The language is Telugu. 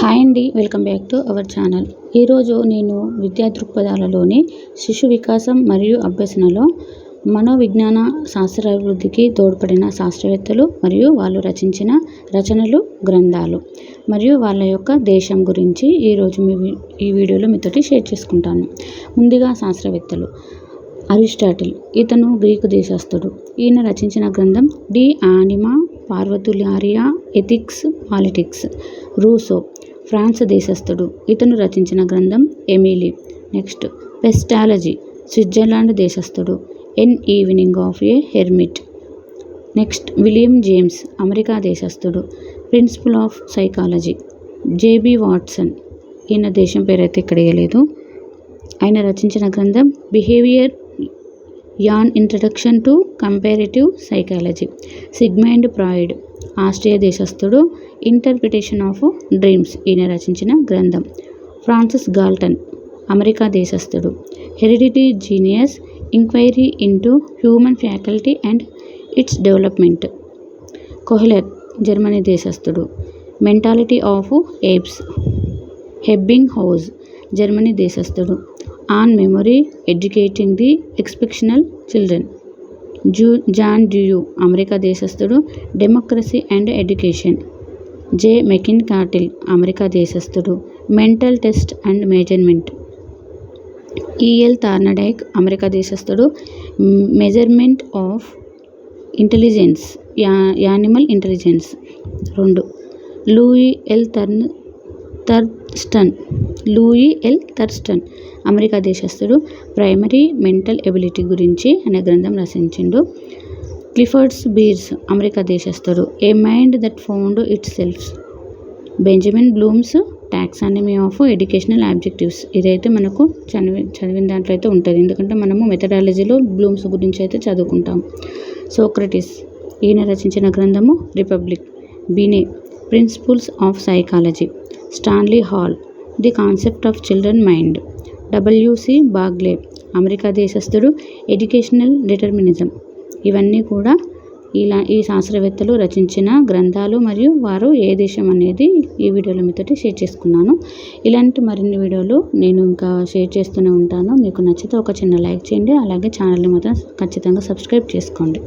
హాయ్ అండి welcome back to our channel. ఈరోజు నేను విద్యా దృక్పథాలలోని శిశు వికాసం మరియు అభ్యసనలో మనోవిజ్ఞాన శాస్త్రాభివృద్ధికి తోడ్పడిన శాస్త్రవేత్తలు మరియు వాళ్ళు రచించిన రచనలు గ్రంథాలు మరియు వాళ్ళ యొక్క దేశం గురించి ఈరోజు మీ ఈ వీడియోలో మీతోటి షేర్ చేసుకుంటాను. ముందుగా శాస్త్రవేత్తలు. అరిస్టాటిల్ ఇతను గ్రీకు దేశస్థుడు. ఈయన రచించిన గ్రంథం డి ఆనిమా పార్వతులారియా ఎథిక్స్ పాలిటిక్స్ రూసో. ఫ్రాన్స్ దేశస్థుడు. ఇతను రచించిన గ్రంథం Emile. Next Pestalozzi Switzerland దేశస్థుడు. An evening of a hermit. Next William James America దేశస్థుడు. Principle of psychology. JB Watson. ఈయన దేశం పేరైతే ఇక్కడ వేయలేదు ఆయన రచించిన గ్రంథం behaviour an introduction to comparative psychology. Sigmund Freud Austria దేశస్థుడు interpretation of dreams ఈయన రచించిన గ్రంథం. Francis Galton America దేశస్థుడు. Heredity genius inquiry into human faculty and its development Kohler Germany దేశస్థుడు. Mentality of apes Ebbinghaus Germany దేశస్థుడు. On memory educating the exceptional children zoo John Dewey America దేశస్థుడు democracy and education. J. McKeen Cattell America దేశస్థుడు mental test and measurement. EL Thorndike America దేశస్థుడు measurement of intelligence యా యానిమల్ ఇంటెలిజెన్స్. రెండు. Louis L. Turn Thurstone. Louis L. Thurstone America దేశస్థుడు. Primary mental ability గురించి అనే గ్రంథం రచించిండు. Clifford's Beers America దేశస్థుడు. A mind that found itself Benjamin Bloom's taxonomy of educational objectives. ఇదైతే మనకు చదివి చదివిన దాంట్లో అయితే ఉంటుంది. ఎందుకంటే మనము మెథడాలజీలో బ్లూమ్స్ గురించి అయితే చదువుకుంటాం. సోక్రటిస్ ఈయన రచించిన గ్రంథము Republic. Binet principles of psychology. Stanley Hall the concept of children mind WC Bagley America దేశస్థుడు educational determinism. ఇవన్నీ కూడా ఇలా ఈ శాస్త్రవేత్తలు రచించిన గ్రంథాలు మరియు వారు ఏ దేశం అనేది ఈ వీడియోలో మీతోటి షేర్ చేసుకున్నాను. ఇలాంటి మరిన్ని వీడియోలు నేను ఇంకా షేర్ చేస్తూనే ఉంటాను. మీకు నచ్చితే ఒక చిన్న లైక్ చేయండి. అలాగే ఛానల్ని మాత్రం ఖచ్చితంగా సబ్స్క్రైబ్ చేసుకోండి.